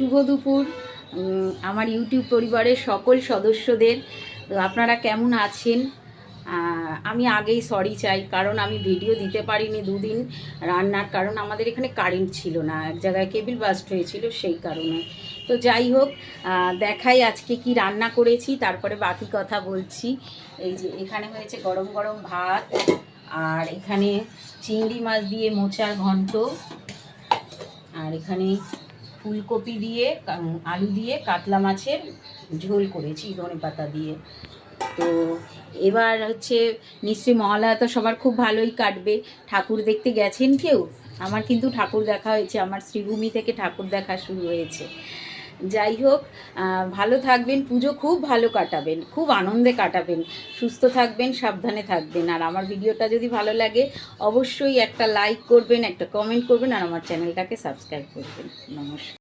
শুভ দুপুর। আমার ইউটিউব পরিবারের সকল সদস্যদের। আপনারা কেমন আছেন? আমি আগেই সরি চাই, কারণ আমি ভিডিও দিতে পারিনি দুদিন রান্নার, কারণ আমাদের এখানে কারেন্ট ছিল না। এক জায়গায় কেবিল বাস্ট হয়েছিল সেই কারণে। তো যাই হোক দেখাই আজকে কি রান্না করেছি, তারপরে বাকি কথা বলছি। এই যে এখানে হয়েছে গরম গরম ভাত, আর এখানে চিংড়ি মাছ দিয়ে মোচার ঘন্ট আর এখানে ফুলকপি দিয়ে আলু দিয়ে কাতলা মাছের ঝোল করেছি, ধনে পাতা দিয়ে। তো এবার হচ্ছে নিশ্চয়ই মহালয়া তো সবার খুব ভালোই কাটবে। ঠাকুর দেখতে গেছেন কেউ? আমার কিন্তু ঠাকুর দেখা হয়েছে, আমার শ্রীভূমি থেকে ঠাকুর দেখা শুরু হয়েছে। যাই হোক ভালো থাকবেন, পুজো খুব ভালো কাটাবেন, খুব আনন্দে কাটাবেন, সুস্থ থাকবেন, সাবধানে থাকবেন। আর আমার ভিডিওটা যদি ভালো লাগে, অবশ্যই একটা লাইক করবেন, একটা কমেন্ট করবেন, আর আমার চ্যানেলটাকে সাবস্ক্রাইব করবেন। নমস্কার।